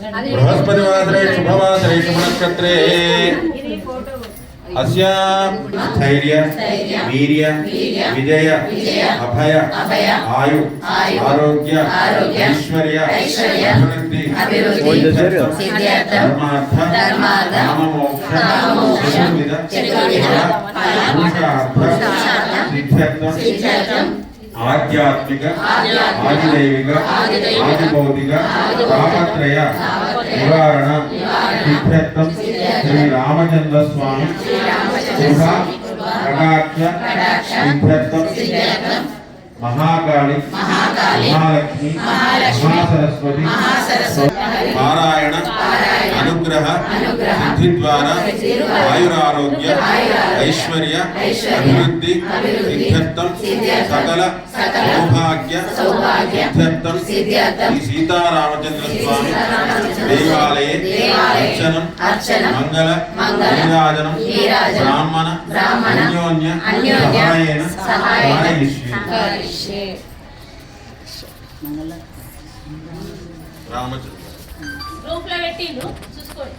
बृहस्पतिवासरे शुभवासरे शुभ नक्षत्र स्थैर्य वीर विजय अभय आयु आरोग्य ऐश्वर्य अभिवृद्धि ఆధ్యాత్మిక ఆదిదైవిక ఆదిభౌతిక తాపత్రయ నివారణ సిద్ధ్యర్థం శ్రీ రామచంద్ర స్వామి శుభ కటాక్ష సిద్ధ్యర్థం మహాకాళి పారాయణ అనుగ్రహ సిద్ధి ద్వారా ఆయురారోగ్య ఐశ్వర్య అభివృద్ధి సిద్ధ్యర్థం సకల సౌభాగ్య సిద్ధ్యర్థం శ్రీ సీతారామచంద్ర స్వామి దేవాలయే అర్చనం మంగళ నీరాజనం బ్రాహ్మణ అన్యోన్య సహాయేన సహాయిష్యే రామచంద్ర గ్రూప్ చూసుకోండి. పెట్టిండ్రు చూసుకోండి.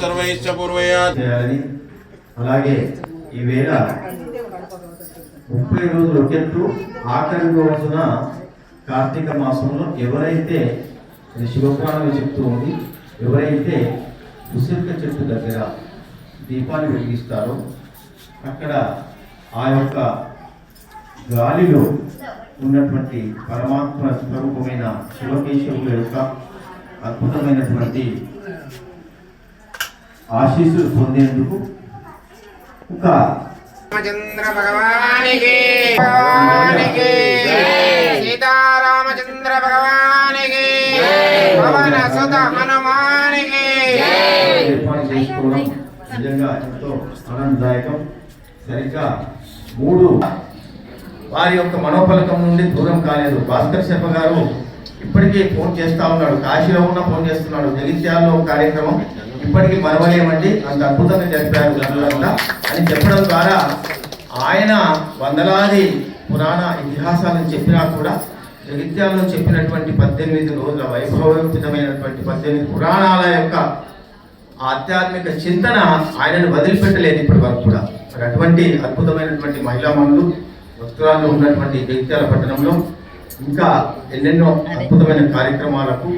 సర్వైశ్చ పూర్వయా అలాగే ఈవేళ ముప్పై రోజులు ఒకెత్తు ఆఖరి రోజున కార్తీక మాసంలో ఎవరైతే ఇది శివపురాణం చెప్తూ ఉంది ఎవరైతే ఉసిరిక చెట్టు దగ్గర దీపాన్ని వెలిగిస్తారో అక్కడ ఆ యొక్క గాలిలో ఉన్నటువంటి పరమాత్మ స్వరూపమైన శివకేశవుల యొక్క అద్భుతమైనటువంటి ఆశీస్సులు పొందేందుకు ఒక రామచంద్ర భగవానికి భగవానికి సీతారామచంద్ర భగవానికి పవన సుత హనుమానికి. ఏర్పాటు చేసుకోవడం నిజంగా ఎంతో ఆనందదాయకం. సరిగ్గా మూడు వారి యొక్క మనోఫలకం నుండి దూరం కాలేదు. భాస్కర్ శర్మ గారు ఇప్పటికీ ఫోన్ చేస్తా ఉన్నాడు. కాశీలో ఉన్న ఫోన్ చేస్తున్నాడు. జగిత్యాలలో కార్యక్రమం ఇప్పటికీ మరవలేమండి. అంత అద్భుతంగా జరిపారు జనులంతా. అని చెప్పడం ద్వారా ఆయన వందలాది పురాణ ఇతిహాసాలను చెప్పినా కూడా జగిత్యాలను చెప్పినటువంటి పద్దెనిమిది రోజుల వైభవంతమైనటువంటి పద్దెనిమిది పురాణాల యొక్క ఆధ్యాత్మిక చింతన ఆయనను వదిలిపెట్టలేదు ఇప్పటి వరకు కూడా. మరి అటువంటి అద్భుతమైనటువంటి మహిళామణులు భక్తురాలు ఉన్నటువంటి జగిత్యాల పట్టణంలో ఇంకా ఎన్నెన్నో అద్భుతమైన కార్యక్రమాలకు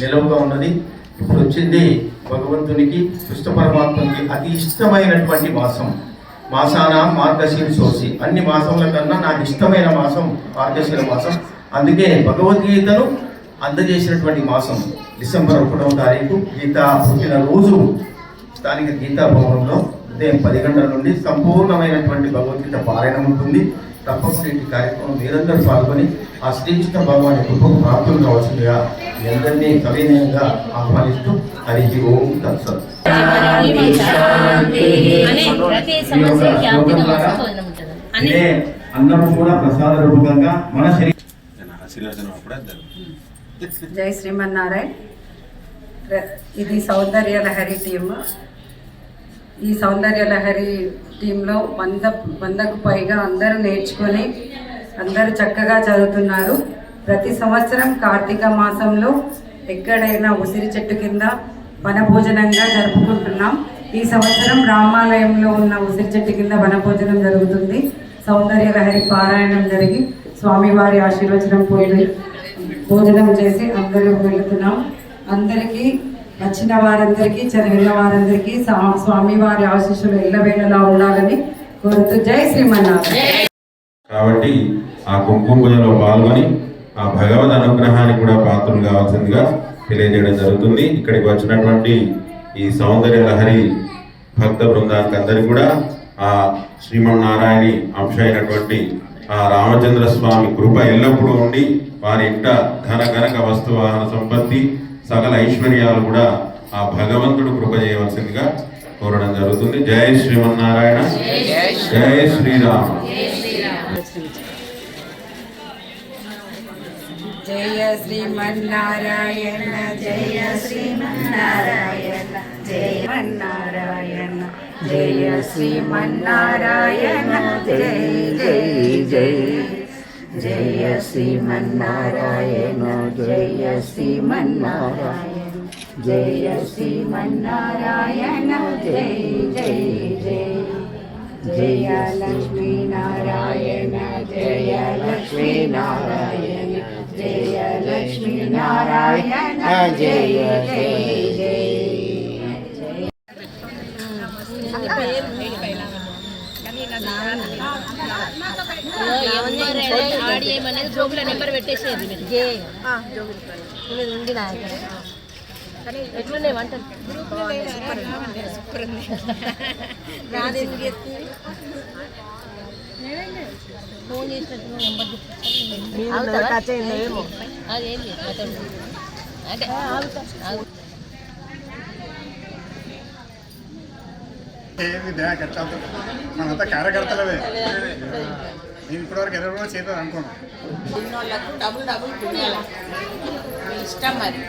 నిలవుగా ఉన్నది. వచ్చింది భగవంతునికి కృష్ణ పరమాత్మకి అతి ఇష్టమైనటువంటి మాసం. మాసాన మార్గశీర్షోసి. అన్ని మాసముల కన్నా నాకు ఇష్టమైన మాసం మార్గశీర మాసం. అందుకే భగవద్గీతను అందజేసినటువంటి మాసం డిసెంబర్ ఒకటవ తారీఖు గీతా పుట్టిన రోజు. స్థానిక గీతా భవనంలో ఉదయం పది గంటల నుండి సంపూర్ణమైనటువంటి భగవద్గీత పారాయణం ఉంటుంది. తప్పకుండా ఈ కార్యక్రమం మీరందరూ పాల్గొని ఆ శ్రీకృష్ణ భగవాన్ కృపకు ప్రాప్తులు కావాల్సిందిగా మీ అందరినీ సవినయంగా ఆహ్వానిస్తూ హరి ఓం తత్సత్. అనే ప్రతి సంవత్సరం కార్తీక మాసం భోజనం ఉంటుంది అనే ఇదే అన్నము కూడా ప్రసాద రూపకంగా మన శరీరం జై శ్రీమన్నారాయణ. ఇది సౌందర్య లహరి టీమ్. ఈ సౌందర్య లహరి టీంలో వంద వందకు పైగా అందరూ నేర్చుకొని అందరూ చక్కగా చదువుతున్నారు. ప్రతి సంవత్సరం కార్తీక మాసంలో ఎక్కడైనా ఉసిరి చెట్టు కింద వనభోజనంగా జరుపుకుంటున్నాం. ఈ సంవత్సరం రామాలయంలో ఉన్న ఉసిరి చెట్టు కింద వనభోజనం జరుగుతుంది. సౌందర్య లహరి పారాయణం జరిగి స్వామివారి ఆశీర్వచనం పోయి భోజనం చేసి అందరూ వెళుతున్నాం. అందరికీ వచ్చిన వారందరికీ చదివిన వారందరికీ స్వామి వారి ఆశీస్సులు ఎల్లవేళలా ఉండాలని కోరుతూ జై శ్రీమన్నారాయణ. కాబట్టి ఆ కుంకుమ పాల్గొని ఆ భగవద్ అనుగ్రహానికి కూడా పాత్రలు కావాల్సిందిగా తెలియజేయడం జరుగుతుంది. ఇక్కడికి వచ్చినటువంటి ఈ సౌందర్య లహరి భక్త బృందానికి అందరికీ కూడా ఆ శ్రీమన్నారాయణి అంశ అయినటువంటి ఆ రామచంద్ర స్వామి కృప ఎల్లప్పుడూ ఉండి వారి ఇంట ధన ఘనక వస్తు వాహన సంపత్తి సకల ఐశ్వర్యాలు కూడా ఆ భగవంతుడు కృప చేయవలసిందిగా కోరడం జరుగుతుంది. జై శ్రీమన్నారాయణ. జై శ్రీరామ్. జయ శ్రీమన్నారాయణ జయ శ్రీమన్నారాయణ జయ శ్రీమన్నారాయణ జయ జయ జయ జయ శ్రీమన్నారాయణ జయ శ్రీమన్నారాయణ జయ శ్రీమన్నారాయణ జయ జయ జయ జయ లక్ష్మీనారాయణ జయ లక్ష్మీనారాయణ జయ లక్ష్మీనారాయణ జయ జయ జోబుల నెంబర్ పెట్టేసేది ఉంది. ఎట్లున్నాయి వంటలు? ఫోన్ చేసినట్టు నెంబర్ అదేం లేదు. అంటే మనంతా కార్యకర్తలవే నేను ఇప్పటివరకు ఎవరు రోజులు చేద్దాం అనుకోను డబుల్ డబుల్ ఇష్టం మరి.